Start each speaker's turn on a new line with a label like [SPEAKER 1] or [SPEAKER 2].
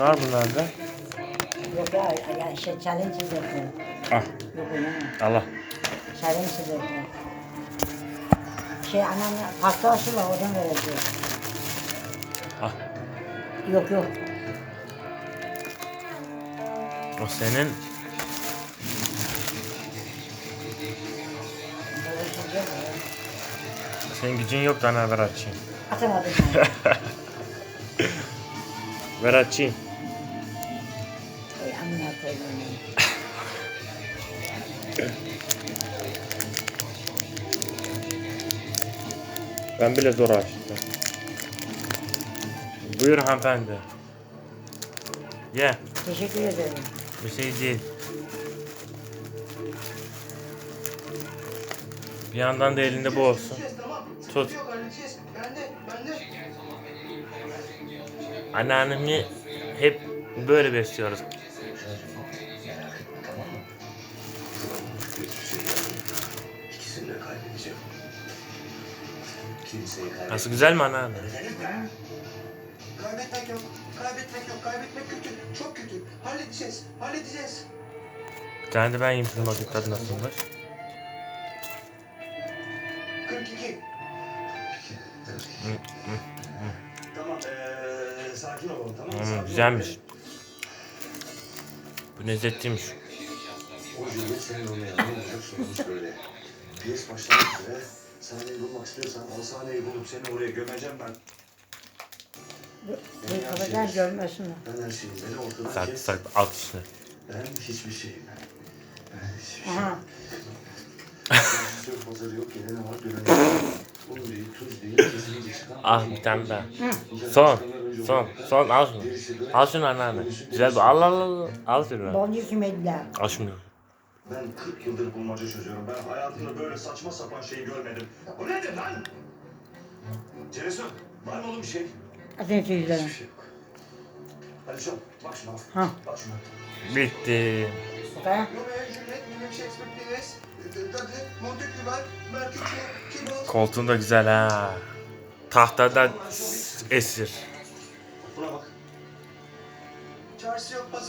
[SPEAKER 1] Var bunlarda?
[SPEAKER 2] Yok ya, ya şey challenge izletiyor.
[SPEAKER 1] Ah
[SPEAKER 2] Yok öyle?
[SPEAKER 1] Allah.
[SPEAKER 2] Challenge izletiyor. Şey anam pasta aşı var oradan vereceğim.
[SPEAKER 1] Ah
[SPEAKER 2] Yok yok.
[SPEAKER 1] o senin. Senin gücün yok da ne ver açayım.
[SPEAKER 2] Atamadım.
[SPEAKER 1] Ver açayım. Ben bile zor açtım. Buyur hanımefendi. Ye.
[SPEAKER 2] Teşekkür ederim.
[SPEAKER 1] Bir şey değil. Bir yandan da elinde bu olsun. Tut.
[SPEAKER 3] Yok halledeceğiz. Ben de, ben de.
[SPEAKER 1] Anneannemi hep böyle besliyoruz.
[SPEAKER 3] İkisini de kaybedeceğim. Kimseyi kaybetmeyeceğim.
[SPEAKER 1] Nasıl güzel mi anneanne?
[SPEAKER 3] Kaybetmek yok. Kaybetmek yok. Kaybetmek kötü. Çok kötü. Halledeceğiz. Halledeceğiz.
[SPEAKER 1] Bir tane de ben yiyeyim şunu bakayım tadı nasılmış.
[SPEAKER 3] 42. Tamam. Ee, sakin olun. Tamam mı?
[SPEAKER 1] Hmm, güzelmiş. Bu lezzetliymiş.
[SPEAKER 3] O Juliet senin onu yanına böyle. Piyes başlamak üzere. Sahneyi bulmak istiyorsan o sahneyi bulup seni oraya gömeceğim ben.
[SPEAKER 2] Bir kapıdan görmesin.
[SPEAKER 3] Ben her şeyim. Beni ortadan
[SPEAKER 1] Sak
[SPEAKER 3] kes.
[SPEAKER 1] sak alt üstüne.
[SPEAKER 3] Ben hiçbir şeyim. Ben hiçbir şeyim.
[SPEAKER 2] Aha.
[SPEAKER 3] Sırf pazarı yok gelene var dönene var. Un değil, tuz değil, kesinlikle çıkan.
[SPEAKER 1] Ah bir tane daha. Son. Son. Son al şunu. Al şunu anneanne. Güzel bu. Al al al. Al şunu.
[SPEAKER 2] Boncuk kümediler.
[SPEAKER 1] Al şunu.
[SPEAKER 3] Ben 40 yıldır bulmaca çözüyorum. Ben hayatımda böyle saçma sapan şey görmedim. Bu nedir lan? Ceresun, var mı oğlum bir şey?
[SPEAKER 2] Atın tüylerim.
[SPEAKER 3] Hiçbir şey yok. Alişan, bak şuna.
[SPEAKER 2] Ha.
[SPEAKER 3] Bak şuna.
[SPEAKER 1] Bitti.
[SPEAKER 3] Tybalt.
[SPEAKER 1] Koltuğun da güzel ha. Tahtada esir.
[SPEAKER 3] Buna bak. Çarşı yok, pazar